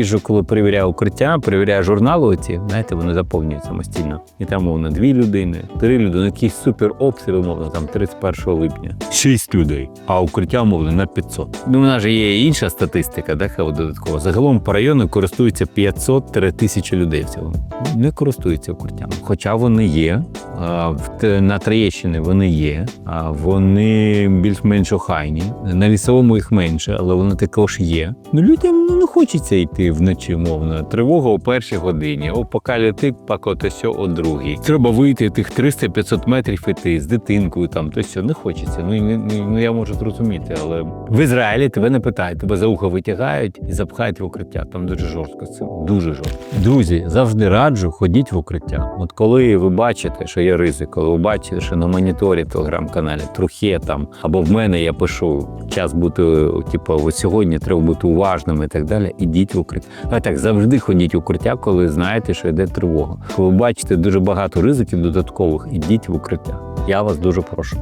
їжджу, коли перевіряю укриття, перевіряю журнали оці, знаєте, вони заповнюють самостійно. І там, мовно, дві людини, три людини, якийсь супер обстріл, умовно, там 31 липня. Шість людей, а укриття, умовно, на 500. Ну, у нас же є інша статистика, да, хай додаткова. Загалом по району користується 500-1000 людей в цілому. Не користуються укриттями. Хоча вони є, на Троєщині вони є, вони більш-менш охайні. На лісовому їх менше, але вони також є. Ну людям ну, не хочеться йти вночі, мовно. Тривога о першій годині, о поки летить, поки то о другій. Треба вийти тих 300-500 метрів іти з дитинкою, там то сьо не хочеться. Ну, ну я можу зрозуміти, але в Ізраїлі тебе не питають, тебе за ухо витягають і запхають в укриття. Там дуже жорстко цим. Дуже жорстко. Друзі, завжди раджу, ходіть в укриття. От коли ви бачите, що є ризик, коли ви бачите, що на моніторі телеграм-каналі трохи там, або в мене я пишу час бути, типу, сьогодні треба бути уважним і так далі. Ідіть в укриття. А так завжди ходіть в укриття, коли знаєте, що йде тривога. Коли бачите дуже багато ризиків додаткових, ідіть в укриття. Я вас дуже прошу.